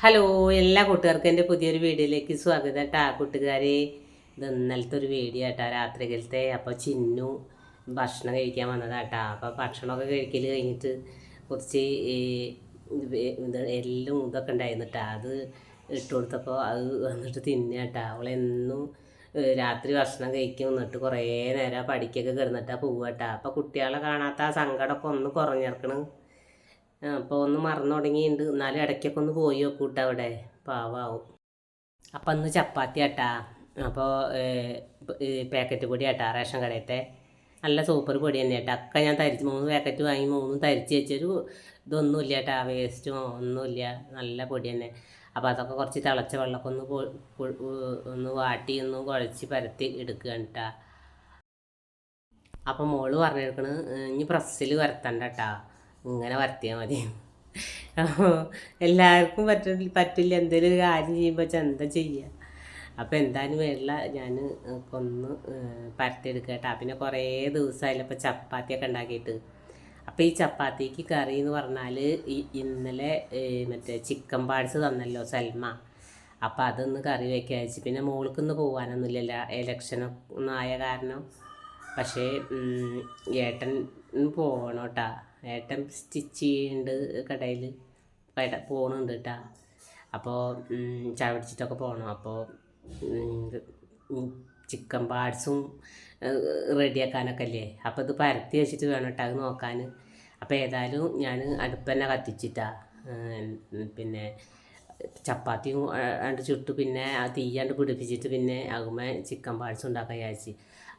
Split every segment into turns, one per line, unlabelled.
Hello എല്ലാ കൂട്ടുകാർക്കും എന്റെ പുതിയൊരു വീഡിയോയിലേക്ക് സ്വാഗതം കേട്ടാ കൂട്ടുകാരെ. ഇത് ഇന്നലത്തെ ഒരു വീഡിയോ കേട്ടാ രാത്രികാലത്തെ. അപ്പോൾ ചിന്നു ഭക്ഷണം കഴിക്കാൻ വന്നതാട്ടാ അപ്പോൾ ഭക്ഷണമൊക്കെ കഴിക്കൽ കഴിഞ്ഞിട്ട് കുറച്ച് ഇത് എല്ലും ഇതൊക്കെ ഉണ്ടായിരുന്നിട്ടാ അത് ഇട്ട് കൊടുത്തപ്പോൾ അത് വന്നിട്ട് തിന്നാട്ടാ അവളെന്നും രാത്രി ഭക്ഷണം കഴിക്കും എന്നിട്ട് കുറേ നേരം പഠിക്കൊക്കെ കിടന്നിട്ടാ കേട്ടോ. അപ്പോൾ കുട്ടികളെ കാണാത്ത ആ സങ്കടമൊക്കെ ഒന്ന് കുറഞ്ഞിറക്കണം. അപ്പോൾ ഒന്ന് മറന്നു തുടങ്ങിയിട്ടുണ്ട് എന്നാലും ഇടയ്ക്കൊക്കെ ഒന്ന് പോയി നോക്കൂട്ട അവിടെ. പാവാവും. അപ്പം അന്ന് ചപ്പാത്തി ആട്ടാ. അപ്പോൾ പാക്കറ്റ് പൊടി ആട്ടാ റേഷൻ കടയത്തെ നല്ല സൂപ്പർ പൊടി തന്നെ ആട്ടാ. ഒക്കെ ഞാൻ തരിച്ച് മൂന്ന് പാക്കറ്റ് വാങ്ങി മൂന്നും തരിച്ച് വെച്ചൊരു ഇതൊന്നുമില്ല കേട്ടാ വേസ്റ്റും ഒന്നുമില്ല. നല്ല പൊടി തന്നെ. അപ്പോൾ അതൊക്കെ കുറച്ച് തിളച്ച വെള്ളമൊക്കെ ഒന്ന് ഒന്ന് വാട്ടി ഒന്ന് കുഴച്ച് പരത്തി എടുക്കുകയാണ് കേട്ടാ അപ്പം മോൾ പറഞ്ഞെടുക്കണ് ഇനി പ്രസ്സിൽ വരത്തണ്ട കേട്ടാ ഇങ്ങനെ വരത്തിയാൽ മതി. അപ്പോൾ എല്ലാവർക്കും പറ്റില്ല പറ്റില്ല. എന്തെങ്കിലും ഒരു കാര്യം ചെയ്യുമ്പോൾ വെച്ചാൽ എന്താ ചെയ്യുക അപ്പോൾ എന്തായാലും വേണ്ട ഞാൻ ഒന്ന് പരത്തിയെടുക്കുക കേട്ടോ പിന്നെ കുറേ ദിവസമായില്ല ഇപ്പോൾ ചപ്പാത്തിയൊക്കെ ഉണ്ടാക്കിയിട്ട് അപ്പോൾ ഈ ചപ്പാത്തിക്ക് കറി എന്ന് പറഞ്ഞാൽ ഇന്നലെ മറ്റേ ചിക്കൻ പാഴ്സ് തന്നല്ലോ സൽമ. അപ്പോൾ അതൊന്ന് കറി വയ്ക്കാൻ വെച്ച് പിന്നെ മോൾക്കൊന്ന് പോകാനൊന്നുമില്ലല്ലോ ഇലക്ഷനൊന്നും ആയ കാരണം. പക്ഷേ ഏട്ടൻ പോകണം കേട്ടാ ഏട്ടൻ സ്റ്റിച്ച് ചെയ്യുന്നുണ്ട് കടയിൽ കട പോകണുണ്ട് കേട്ടാ അപ്പോൾ ചായ പിടിച്ചിട്ടൊക്കെ പോകണം അപ്പോൾ ചിക്കൻ പാർട്സും റെഡിയാക്കാനൊക്കെ അല്ലേ? അപ്പോൾ ഇത് പരത്തി വെച്ചിട്ട് വേണം കേട്ടോ അത് നോക്കാൻ അപ്പോൾ ഏതായാലും ഞാൻ അടുപ്പ് കത്തിച്ചിട്ടാ. പിന്നെ ചപ്പാത്തിയും അണ്ട് ചുട്ടു. പിന്നെ ആ തീയാണ്ട് പിടിപ്പിച്ചിട്ട് പിന്നെ ആകുമ്പോൾ ചിക്കൻ പാഴ്സ് ഉണ്ടാക്കാൻ വിചാരിച്ച്.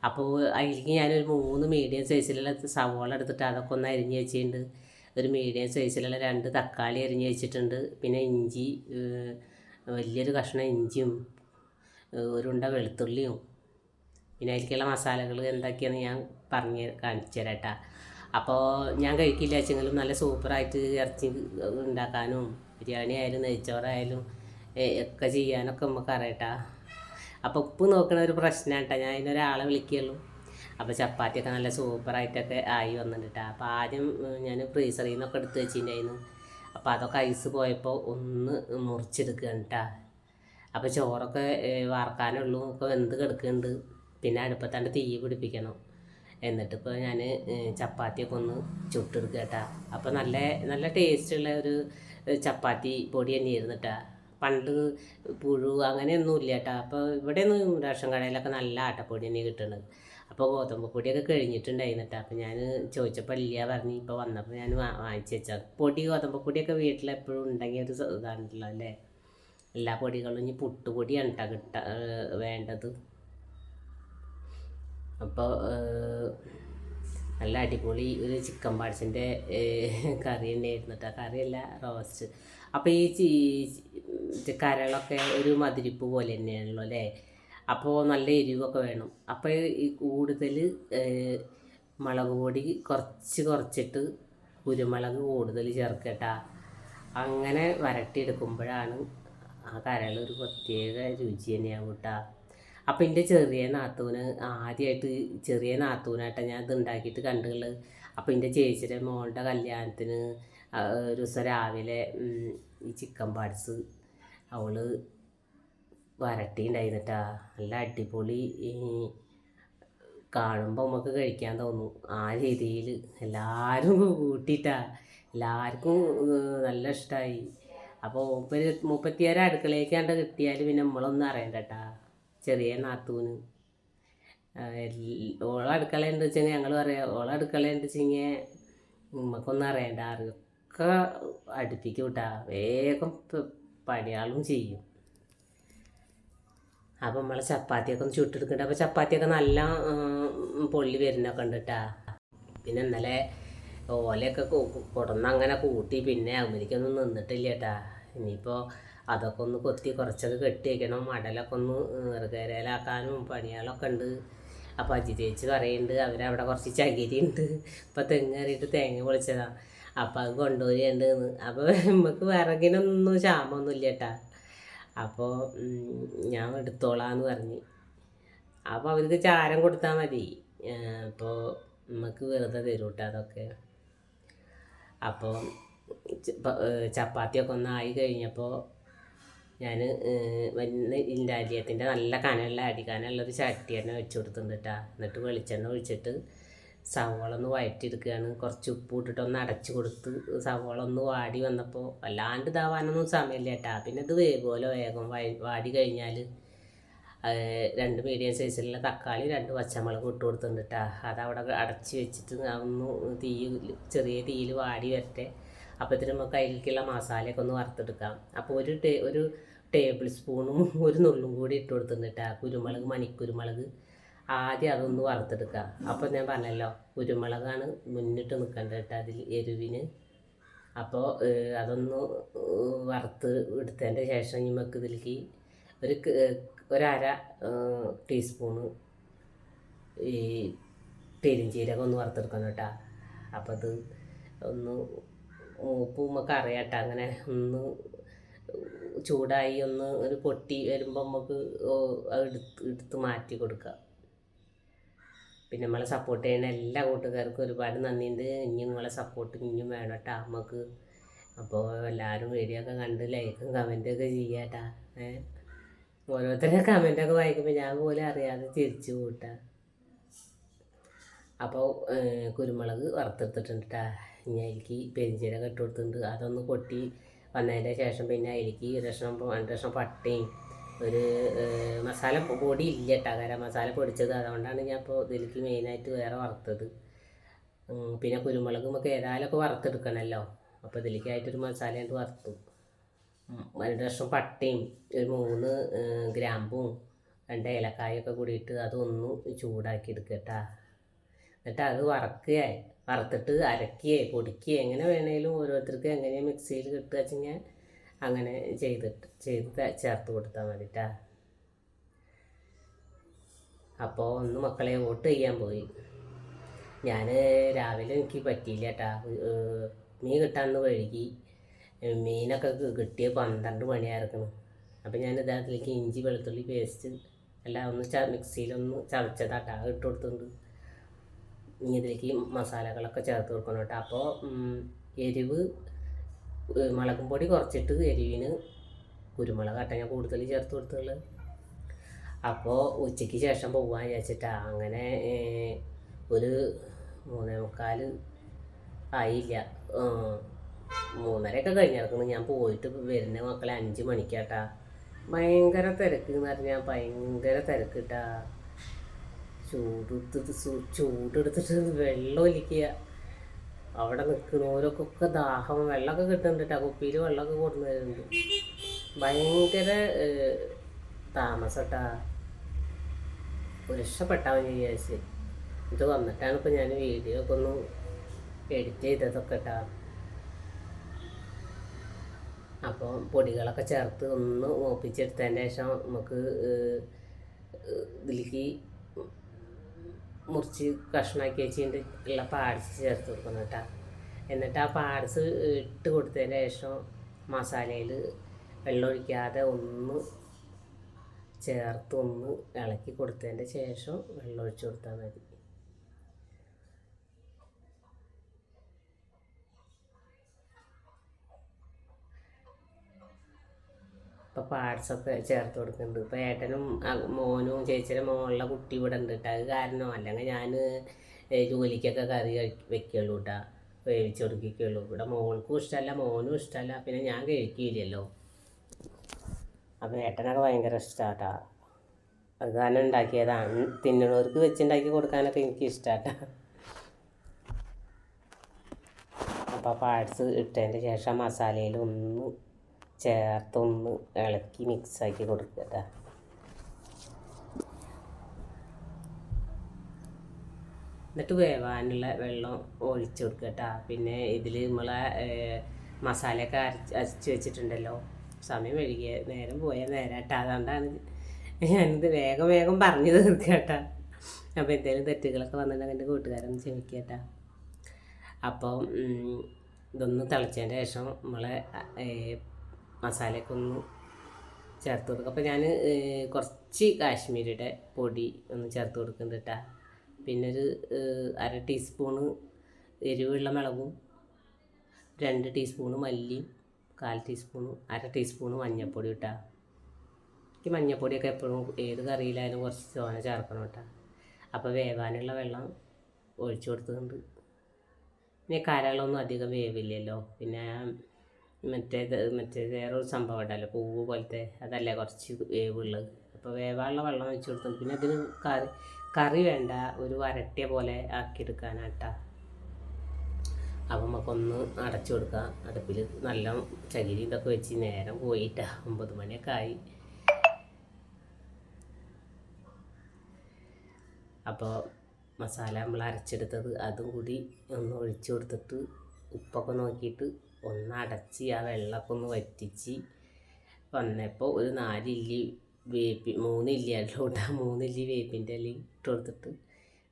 അപ്പോൾ അതിലേക്ക് ഞാനൊരു മൂന്ന് മീഡിയം സൈസിലുള്ള സവോള എടുത്തിട്ട് അതൊക്കെ ഒന്ന് അരിഞ്ഞ് വെച്ചിട്ടുണ്ട്. ഒരു മീഡിയം സൈസിലുള്ള രണ്ട് തക്കാളി അരിഞ്ഞ് വെച്ചിട്ടുണ്ട്. പിന്നെ ഇഞ്ചി വലിയൊരു കഷ്ണം ഇഞ്ചിയും ഒരുണ്ട വെളുത്തുള്ളിയും. പിന്നെ അതിലേക്കുള്ള മസാലകൾ എന്തൊക്കെയാണെന്ന് ഞാൻ പറഞ്ഞ് കാണിച്ചു തരാം കേട്ടോ അപ്പോൾ ഞാൻ കഴിക്കില്ല വെച്ചെങ്കിലും നല്ല സൂപ്പറായിട്ട് ഇറച്ചി ഉണ്ടാക്കാനും ബിരിയാണി ആയാലും നെയ്ച്ചോറായാലും ഒക്കെ ചെയ്യാനൊക്കെ നമുക്ക് അറിയട്ടാ. അപ്പോൾ ഉപ്പ് നോക്കണ ഒരു പ്രശ്നമാണ് കേട്ടോ. ഞാൻ അതിനൊരാളെ വിളിക്കുകയുള്ളൂ. അപ്പോൾ ചപ്പാത്തിയൊക്കെ നല്ല സൂപ്പറായിട്ടൊക്കെ ആയി വന്നിട്ടുണ്ട് കേട്ടോ. അപ്പോൾ ആദ്യം ഞാൻ ഫ്രീസറിൽ നിന്നൊക്കെ എടുത്ത് വെച്ചിട്ടുണ്ടായിരുന്നു. അപ്പോൾ അതൊക്കെ ഐസ് പോയപ്പോൾ ഒന്ന് മുറിച്ചെടുക്കുകയാണ് കേട്ടോ. അപ്പോൾ ചോറൊക്കെ വറക്കാനുള്ളൂ. ഒക്കെ വെന്ത് കിടക്കുന്നുണ്ട്. പിന്നെ അടുപ്പത്താണ്ട് തീ പിടിപ്പിക്കണം. എന്നിട്ട് എന്നിട്ടിപ്പോൾ ഞാൻ ചപ്പാത്തിയൊക്കെ ഒന്ന് ചുട്ടെടുക്കുക കേട്ടാ. അപ്പോൾ നല്ല നല്ല ടേസ്റ്റുള്ള ഒരു ചപ്പാത്തി പൊടി തന്നെയായിരുന്നു കേട്ടാ. പണ്ട് പുഴു അങ്ങനെയൊന്നും ഇല്ല കേട്ടോ അപ്പോൾ ഇവിടെയൊന്നും റേഷൻ കടയിലൊക്കെ നല്ല ആട്ടപ്പൊടി തന്നെ കിട്ടുന്നത്. അപ്പോൾ ഗോതമ്പ് പൊടിയൊക്കെ കഴിഞ്ഞിട്ടുണ്ടായിരുന്നു കേട്ടോ അപ്പോൾ ഞാൻ ചോദിച്ചപ്പോൾ ഇല്ല പറഞ്ഞ് ഇപ്പോൾ വന്നപ്പോൾ ഞാൻ വാങ്ങിച്ചു വെച്ചാൽ പൊടി ഗോതമ്പ് പൊടിയൊക്കെ വീട്ടിലെപ്പോഴും ഉണ്ടെങ്കിൽ ഒരു ഇതാണല്ലോ അല്ലേ? എല്ലാ പൊടികളും ഇനി പുട്ടുപൊടിയാണ് കേട്ടോ കിട്ട വേണ്ടത്. അപ്പോൾ നല്ല അടിപൊളി ഒരു ചിക്കൻ പാഴ്സിന്റെ കറി ഉണ്ടായിരുന്നു കേട്ടോ കറിയല്ല റോസ്റ്റ് അപ്പോൾ ഈ ചീ കരളൊക്കെ ഒരു മതിരിപ്പ് പോലെ തന്നെയാണല്ലോ അല്ലേ? അപ്പോൾ നല്ല എരിവൊക്കെ വേണം. അപ്പോൾ ഈ കൂടുതൽ മുളക് പൊടി കുറച്ച് കുറച്ചിട്ട് കുരുമുളക് കൂടുതൽ ചേർക്കട്ട അങ്ങനെ വരട്ടിയെടുക്കുമ്പോഴാണ് ആ കരൾ ഒരു പ്രത്യേക രുചി തന്നെയാവും കേട്ടാ അപ്പം എന്റെ ചെറിയ നാത്തൂന് ആദ്യമായിട്ട് ചെറിയ നാത്തൂനായിട്ടാണ് ഞാൻ ഇത് ഉണ്ടാക്കിയിട്ട് കണ്ടുള്ളത് അപ്പം എന്റെ ചേച്ചിയുടെ മോളുടെ കല്യാണത്തിന് ഒരു ദിവസം രാവിലെ ഈ ചിക്കൻ പാട്സ് അവൾ വരട്ടി ഉണ്ടായിരുന്നിട്ടാ നല്ല അടിപൊളി കാണുമ്പോൾ നമുക്ക് കഴിക്കാൻ തോന്നും. ആ രീതിയിൽ എല്ലാവരും കൂട്ടിയിട്ടാ എല്ലാവർക്കും നല്ല ഇഷ്ടമായി അപ്പോൾ മുപ്പത് മുപ്പത്തിയാറ് അടുക്കളയിലേക്കാണ്ട് കിട്ടിയാൽ പിന്നെ നമ്മളൊന്നും അറിയണ്ട കേട്ടാ ചെറിയ നാത്തൂന്. ഓളെ അടുക്കള ഉണ്ട് വെച്ചെങ്കിൽ ഞങ്ങൾ പറയാം ഓളെ അടുക്കള ഉണ്ട് വെച്ചെങ്കിൽ ഉമ്മക്കൊന്നും അറിയണ്ട അറിയൊക്കെ അടുപ്പിക്കും കേട്ടാ വേഗം പണിയാളും ചെയ്യും. അപ്പം നമ്മളെ ചപ്പാത്തിയൊക്കെ ഒന്ന് ചുട്ടെടുക്കണ്ട. അപ്പോൾ ചപ്പാത്തിയൊക്കെ നല്ല പൊള്ളി വരുന്നൊക്കെ ഉണ്ട് കേട്ടാ പിന്നെ ഇന്നലെ ഓലയൊക്കെ കൊടന്ന് അങ്ങനെ കൂട്ടി പിന്നെ അമരിക്കൊന്നും നിന്നിട്ടില്ല കേട്ടാ ഇനിയിപ്പോൾ അതൊക്കെ ഒന്ന് കൊത്തി കുറച്ചൊക്കെ കെട്ടി വയ്ക്കണം മടലൊക്കെ ഒന്ന് ഇറുകരയിലാക്കാനും പണികളൊക്കെ ഉണ്ട്. അപ്പോൾ അജി ചേച്ചി പറയുന്നുണ്ട് അവരവിടെ കുറച്ച് ചകിരി ഉണ്ട് ഇപ്പോൾ തെങ്ങേറിയിട്ട് തേങ്ങ പൊളിച്ചതാണ് അപ്പോൾ അത് കൊണ്ടുവരികയുണ്ട് അപ്പോൾ നമുക്ക് വിറകിനൊന്നും ക്ഷാമമൊന്നും ഇല്ല കേട്ടാ അപ്പോൾ ഞാൻ എടുത്തോളാന്ന് പറഞ്ഞ്. അപ്പോൾ അവർക്ക് ചാരം കൊടുത്താൽ മതി. അപ്പോൾ നമുക്ക് വെറുതെ തരും കേട്ടോ അതൊക്കെ അപ്പോൾ ചപ്പാത്തിയൊക്കെ ഒന്നായി കഴിഞ്ഞപ്പോൾ ഞാൻ വലിയ ഇൻഡാലിയത്തിന്റെ നല്ല കനമുള്ള അടി കനമുള്ളൊരു ചട്ടി തന്നെ വെച്ച് കൊടുത്തിട്ടുണ്ട് കേട്ടോ എന്നിട്ട് വെളിച്ചെണ്ണ ഒഴിച്ചിട്ട് സവോള ഒന്ന് വഴറ്റിയെടുക്കുകയാണ് കുറച്ച് ഉപ്പ് ഇട്ടിട്ട് ഒന്ന് അടച്ച് കൊടുത്ത് സവോള ഒന്ന് വാടി വന്നപ്പോൾ വല്ലാണ്ട് ഇതാവാനൊന്നും സമയമില്ല കേട്ടാ പിന്നെ ഇത് വേഗമല്ലോ വേഗം വാടി കഴിഞ്ഞാൽ രണ്ട് മീഡിയം സൈസിലുള്ള തക്കാളി രണ്ട് പച്ചമുളക് ഇട്ട് കൊടുത്തിട്ടുണ്ട് കേട്ടാ അതവിടെ അടച്ച് വെച്ചിട്ട് ഒന്ന് തീ ചെറിയ തീയിൽ വാടി വരട്ടെ. അപ്പോഴത്തേനും നമുക്ക് അതിലേക്കുള്ള മസാലയൊക്കെ ഒന്ന് വറുത്തെടുക്കാം. അപ്പോൾ ഒരു ഒരു ടേബിൾ സ്പൂണും ഒരു നുള്ളും കൂടി ഇട്ട് കൊടുത്തിട്ട് കേട്ടോ കുരുമുളക് മണിക്കുരുമുളക്. ആദ്യം അതൊന്ന് വറുത്തെടുക്കുക അപ്പോൾ ഞാൻ പറഞ്ഞല്ലോ കുരുമുളകാണ് മുന്നിട്ട് നിൽക്കേണ്ടത് കേട്ടോ അതിൽ എരിവിന്. അപ്പോൾ അതൊന്ന് വറുത്ത് എടുത്തതിന്റെ ശേഷം നമുക്ക് ഇതിലേക്ക് ഒരു ഒരര ടീസ്പൂണ് ഈ പെരിഞ്ചീരകം ഒന്ന് വറുത്തെടുക്കണം കേട്ടോ അപ്പോൾ അത് ഒന്ന് മൂപ്പും നമുക്ക് അറിയാട്ടോ. അങ്ങനെ ഒന്ന് ചൂടായി ഒന്ന് ഒരു പൊട്ടി വരുമ്പോൾ നമുക്ക് എടുത്ത് എടുത്ത് മാറ്റി കൊടുക്കാം. പിന്നെ നമ്മളെ സപ്പോർട്ട് ചെയ്യുന്ന എല്ലാ കൂട്ടുകാർക്കും ഒരുപാട് നന്ദിയുണ്ട്. ഇനിയും നിങ്ങളെ സപ്പോർട്ട് ഇനിയും വേണം കേട്ടോ നമുക്ക് അപ്പോൾ എല്ലാവരും വീഡിയോ ഒക്കെ കണ്ട് ലൈക്കും കമന്റൊക്കെ ചെയ്യാട്ടാ. ഏഹ് ഓരോരുത്തരുടെ കമന്റൊക്കെ വായിക്കുമ്പോൾ ഞാൻ പോലും അറിയാതെ തിരിച്ചു കൂട്ടാ അപ്പോൾ കുരുമുളക് വറുത്തെടുത്തിട്ടുണ്ട് കേട്ടോ ഇനി എനിക്ക് പെരിഞ്ചീരകം ഇട്ട് കൊടുത്തിട്ടുണ്ട്. അതൊന്ന് പൊട്ടി വന്നതിന്റെ ശേഷം പിന്നെ അതിലേക്ക് രക്ഷണം രക്ഷണം പട്ടയും ഒരു മസാല പൊടി ഇല്ല കേട്ടോ കാരണം മസാല പൊടിച്ചത് അതുകൊണ്ടാണ് ഞാൻ ഇപ്പോൾ ഇതിലേക്ക് മെയിനായിട്ട് വേറെ വറുത്തത്. പിന്നെ കുരുമുളക് നമുക്ക് ഏതായാലൊക്കെ വറുത്തെടുക്കണമല്ലോ അപ്പോൾ ഇതിലേക്കായിട്ടൊരു മസാല ആയിട്ട് വറുത്തു. രണ്ട് ലക്ഷം പട്ടയും ഒരു മൂന്ന് ഗ്രാമ്പും രണ്ട് ഏലക്കായൊക്കെ കൂടിയിട്ട് അതൊന്ന് ചൂടാക്കി എടുക്കട്ടാ എന്നിട്ട് അത് വറക്കുകയായി. വറുത്തിട്ട് അരക്കുകയെ പൊടിക്കുകയായി. എങ്ങനെ വേണേലും ഓരോരുത്തർക്ക് എങ്ങനെ മിക്സിയിൽ കിട്ടുക ഞാൻ അങ്ങനെ ചെയ്തിട്ട് ചെയ്ത് ചേർത്ത് കൊടുത്താൽ മതിട്ടാ. അപ്പോൾ ഒന്ന് മക്കളെ വോട്ട് ചെയ്യാൻ പോയി. ഞാൻ രാവിലെ എനിക്ക് പറ്റിയില്ല കേട്ടാ മീൻ കിട്ടാന്ന് വഴുകി. മീനൊക്കെ കിട്ടിയ പന്ത്രണ്ട് മണിയായിരിക്കണം. അപ്പം ഞാൻ ഇതിലേക്ക് ഇഞ്ചി വെളുത്തുള്ളി പേസ്റ്റ് എല്ലാം ഒന്ന് മിക്സിയിലൊന്ന് ചതച്ചതാട്ടാ. ഇട്ട് കൊടുത്തിട്ടുണ്ട്. ഇനി ഇതിലേക്ക് മസാലകളൊക്കെ ചേർത്ത് കൊടുക്കണം കേട്ടോ. അപ്പോൾ എരിവ് മുളകും പൊടി കുറച്ചിട്ട് എരിവിന് കുരുമുളക് ആട്ടെ ഞാൻ കൂടുതൽ ചേർത്ത് കൊടുത്തുള്ളത് അപ്പോൾ ഉച്ചയ്ക്ക് ശേഷം പോകാൻ വിചാരിച്ചിട്ടാണ് അങ്ങനെ ഒരു മൂന്നേ മുക്കാൽ ആയില്ല. മൂന്നരയൊക്കെ കഴിഞ്ഞിറക്കുന്നു ഞാൻ പോയിട്ട് വരുന്ന മക്കളെ അഞ്ച് മണിക്കാട്ടാ. ഭയങ്കര തിരക്ക് എന്ന് പറഞ്ഞാൽ ഭയങ്കര തിരക്ക് കേട്ടാ ചൂടെടുത്തിട്ട് ചൂടെടുത്തിട്ട് വെള്ളം ഒലിക്കുക. അവിടെ നിൽക്കുന്നവരൊക്കെ ദാഹം വെള്ളമൊക്കെ കിട്ടുന്നുണ്ട് ആ കുപ്പിയിൽ വെള്ളമൊക്കെ കൊടുന്നു തരുന്നുണ്ട് ഭയങ്കര താമസട്ടാ. രക്ഷപ്പെട്ടാവും വിചാരിച്ച്. ഇത് വന്നിട്ടാണ് ഇപ്പം ഞാൻ വീഡിയോ ഒക്കെ ഒന്ന് എഡിറ്റ് ചെയ്തതൊക്കെ കേട്ടാ അപ്പോൾ പൊടികളൊക്കെ ചേർത്ത് ഒന്ന് മൂപ്പിച്ചെടുത്തതിന് ശേഷം നമുക്ക് ഇതിലേക്ക് മുറിച്ച് കഷ്ണാക്കി വെച്ചിട്ട് ഉള്ള പാഡ്സ് ചേർത്ത് കൊടുക്കണം കേട്ടോ. എന്നിട്ട് ആ പാഡ്സ് ഇട്ട് കൊടുത്തതിന് ശേഷം മസാലയിൽ വെള്ളമൊഴിക്കാതെ ഒന്ന് ചേർത്തൊന്ന് ഇളക്കി കൊടുത്തതിന്റെ ശേഷം വെള്ളം കൊടുത്താൽ മതി. ഇപ്പോൾ പാർട്സൊക്കെ ചേർത്ത് കൊടുക്കുന്നുണ്ട്. ഇപ്പോൾ ഏട്ടനും മോനും ചേച്ചിയുടെ മോളുടെ കുട്ടി ഇവിടെ ഉണ്ട് കേട്ടോ. അത് കാരണം അല്ലെങ്കിൽ ഞാൻ ജോലിക്കൊക്കെ കറി വെക്കുള്ളൂ കേട്ടോ. വേവിച്ച് കൊടുക്കുകയുള്ളൂ. ഇവിടെ മോൾക്കും ഇഷ്ടമല്ല മോനും ഇഷ്ടമല്ല. പിന്നെ ഞാൻ കഴിക്കില്ലല്ലോ. അപ്പോൾ ഏട്ടനൊക്കെ ഭയങ്കര ഇഷ്ടമാട്ടാ അത് കാരണം ഉണ്ടാക്കിയതാണ്. തിന്നണവർക്ക് വെച്ചുണ്ടാക്കി കൊടുക്കാനൊക്കെ എനിക്ക് ഇഷ്ടമാട്ടാ അപ്പോൾ പാർട്സ് ഇട്ടതിന്റെ ശേഷം മസാലയിൽ ചേർത്തൊന്ന് ഇളക്കി മിക്സാക്കി കൊടുക്കുക കേട്ടോ എന്നിട്ട് വേവാനുള്ള വെള്ളം ഒഴിച്ചു കൊടുക്കുക കേട്ടോ പിന്നെ ഇതിൽ നമ്മളെ മസാലയൊക്കെ അരച്ച് അരച്ച് വെച്ചിട്ടുണ്ടല്ലോ. സമയം വൈകിയ നേരം പോയ നേരം കേട്ടോ അതുകൊണ്ടാണ് ഞാനിത് വേഗം വേഗം പറഞ്ഞു തീർക്കുക കേട്ടോ അപ്പോൾ എന്തെങ്കിലും തെറ്റുകളൊക്കെ വന്നിട്ടുണ്ടെങ്കിൽ എന്റെ കൂട്ടുകാരൊന്ന് ക്ഷമിക്കുക കേട്ടോ അപ്പോൾ ഇതൊന്ന് തിളച്ചതിന്റെ ശേഷം നമ്മളെ മസാലയൊക്കെ ഒന്ന് ചേർത്ത് കൊടുക്കും. അപ്പോൾ ഞാൻ കുറച്ച് കാശ്മീരിയുടെ പൊടി ഒന്ന് ചേർത്ത് കൊടുക്കുന്നുണ്ട് കേട്ടോ പിന്നെ ഒരു അര ടീസ്പൂണ് എരിവുള്ള മുളകും രണ്ട് ടീസ്പൂണ് മല്ലിയും കാൽ ടീസ്പൂണ് അര ടീസ്പൂണ് മഞ്ഞൾപ്പൊടി ഇട്ടാ എനിക്ക് മഞ്ഞൾപ്പൊടിയൊക്കെ എപ്പോഴും ഏത് കറിയിലായാലും കുറച്ച് ചോന ചേർക്കണം കേട്ടോ അപ്പോൾ വേവാനുള്ള വെള്ളം ഒഴിച്ചു കൊടുത്തിട്ടുണ്ട് പിന്നെ കരകളൊന്നും അധികം വേവില്ലല്ലോ. പിന്നെ മറ്റേത് മറ്റേ വേറൊരു സംഭവം ഉണ്ടല്ലോ പൂവ് പോലത്തെ അതല്ലേ കുറച്ച് വേവുള്ളത്. അപ്പോൾ വേവാനുള്ള വെള്ളം വെച്ച് കൊടുത്തു. പിന്നെ അതിന് കറി കറി വേണ്ട ഒരു വരട്ടിയ പോലെ ആക്കിയെടുക്കാനാട്ട. അപ്പം നമുക്കൊന്ന് അടച്ചു കൊടുക്കാം. അടുപ്പിൽ നല്ല ചകിരി ഇതൊക്കെ വെച്ച് നേരം പോയിട്ടാ. ഒമ്പത് മണിയൊക്കെ ആയി. അപ്പോൾ മസാല നമ്മൾ അരച്ചെടുത്തത് അതും കൂടി ഒന്ന് ഒഴിച്ചു കൊടുത്തിട്ട് ഉപ്പൊക്കെ നോക്കിയിട്ട് ഒന്ന് അടച്ച് ആ വെള്ളമൊക്കെ ഒന്ന് വറ്റിച്ച് വന്നപ്പോൾ ഒരു നാലില്ലി വേപ്പി മൂന്നില്ലി അല്ലോട്ട് ആ മൂന്നില്ലി വേപ്പിന്റെ ഇല ഇട്ട് കൊടുത്തിട്ട്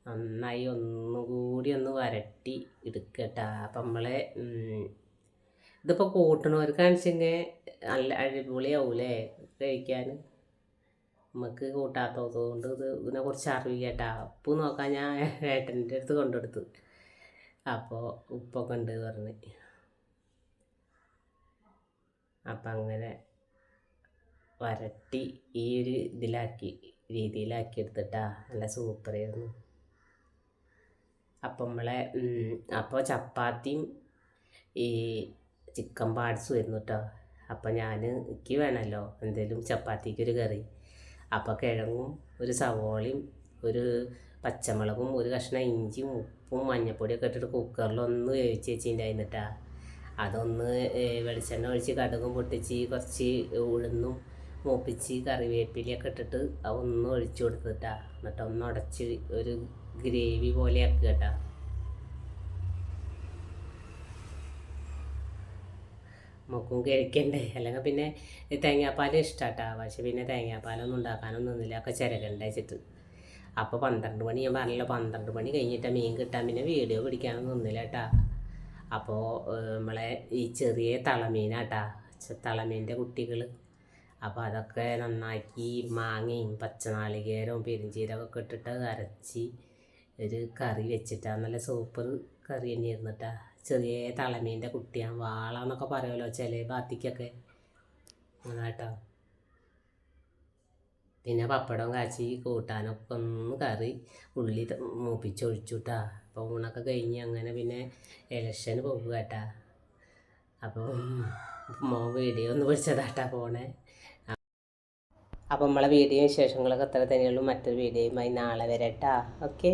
നന്നായി ഒന്നുകൂടി ഒന്ന് വരട്ടി എടുക്കട്ടാ. അപ്പം നമ്മളെ ഇതിപ്പോൾ കൂട്ടണവർക്കാണെച്ചെങ്കിൽ നല്ല അടിപൊളിയാവൂലേ കഴിക്കാൻ? നമുക്ക് കൂട്ടാത്തത് കൊണ്ട് ഇത് ഇതിനെ കുറിച്ച് അറിയിക്കട്ടാ. ഉപ്പ് നോക്കാൻ ഞാൻ ഏട്ടന്റെ അടുത്ത് കൊണ്ടുകൊടുത്തു. അപ്പോൾ ഉപ്പൊക്കെ ഉണ്ട് പറഞ്ഞ്. അപ്പം അങ്ങനെ വരട്ടി ഈ ഒരു ഇതിലാക്കി രീതിയിലാക്കി എടുത്തിട്ടാ നല്ല സൂപ്പറായിരുന്നു. അപ്പം നമ്മളെ അപ്പോൾ ചപ്പാത്തിയും ഈ ചിക്കൻ പാർട്സും ആയിരുന്നു കേട്ടോ അപ്പം ഞാൻ എനിക്ക് വേണമല്ലോ എന്തെങ്കിലും ചപ്പാത്തിക്ക് ഒരു കറി. അപ്പോൾ കിഴങ്ങും ഒരു സവോളയും ഒരു പച്ചമുളകും ഒരു കഷ്ണം ഇഞ്ചിയും ഉപ്പും മഞ്ഞപ്പൊടിയൊക്കെ ഇട്ടിട്ട് കുക്കറിലൊന്ന് വേവിച്ച് വെച്ചിട്ടുണ്ടായിരുന്നിട്ടാ അതൊന്ന് വെളിച്ചെണ്ണ ഒഴിച്ച് കടുകും പൊട്ടിച്ച് കുറച്ച് ഉഴുന്നും മൂപ്പിച്ച് കറിവേപ്പിലയൊക്കെ ഇട്ടിട്ട് അതൊന്ന് ഒഴിച്ചു കൊടുത്തിട്ടാ. എന്നിട്ട് ഒന്ന് ഉടച്ച് ഒരു ഗ്രേവി പോലെ ആക്കുക കേട്ടാ. മുക്കും കഴിക്കണ്ടേ. അല്ലെങ്കിൽ പിന്നെ തേങ്ങാപ്പാൽ ഇഷ്ടാട്ടാ. പക്ഷെ പിന്നെ തേങ്ങാപ്പാലൊന്നും ഉണ്ടാക്കാനൊന്നും ഒന്നുമില്ല ഒക്കെ ചിരകണ്ട അപ്പോൾ പന്ത്രണ്ട് മണി ഞാൻ പറഞ്ഞല്ലോ പന്ത്രണ്ട് മണി കഴിഞ്ഞിട്ടാ മീൻ കിട്ടാൻ പിന്നെ വീഡിയോ പിടിക്കാനൊന്നും ഒന്നുമില്ല കേട്ടാ. അപ്പോൾ നമ്മളെ ഈ ചെറിയ തളമീനാട്ടാ തളമീന്റെ കുട്ടികൾ അപ്പോൾ അതൊക്കെ നന്നാക്കി മാങ്ങയും പച്ചനാളികേരവും പെരിഞ്ചീരകമൊക്കെ ഇട്ടിട്ട് അരച്ച് ഒരു കറി വെച്ചിട്ടാ. നല്ല സൂപ്പർ കറി തന്നെയായിരുന്നു കേട്ടോ ചെറിയ തളമീന്റെ കുട്ടിയാണ് വാളാന്നൊക്കെ പറയുമല്ലോ ചില ഭാത്തിക്കൊക്കെ. അതാട്ടോ. പിന്നെ പപ്പടം കാച്ചി കൂട്ടാനൊക്കെ ഒന്ന് കറി ഉള്ളി മൂപ്പിച്ചൊഴിച്ചു കേട്ടാ അപ്പോൾ ഊണൊക്കെ കഴിഞ്ഞ് അങ്ങനെ പിന്നെ ഇലക്ഷന് പോകുക കേട്ടാ. അപ്പോൾ മോൻ വീഡിയോ ഒന്ന് പിടിച്ചതാട്ടാ പോണേ. അപ്പോൾ നമ്മളെ വീഡിയോ വിശേഷങ്ങളൊക്കെ അത്ര തന്നെയുള്ളൂ. മറ്റൊരു വീഡിയോയുമായി നാളെ വരട്ടാ ഓക്കെ.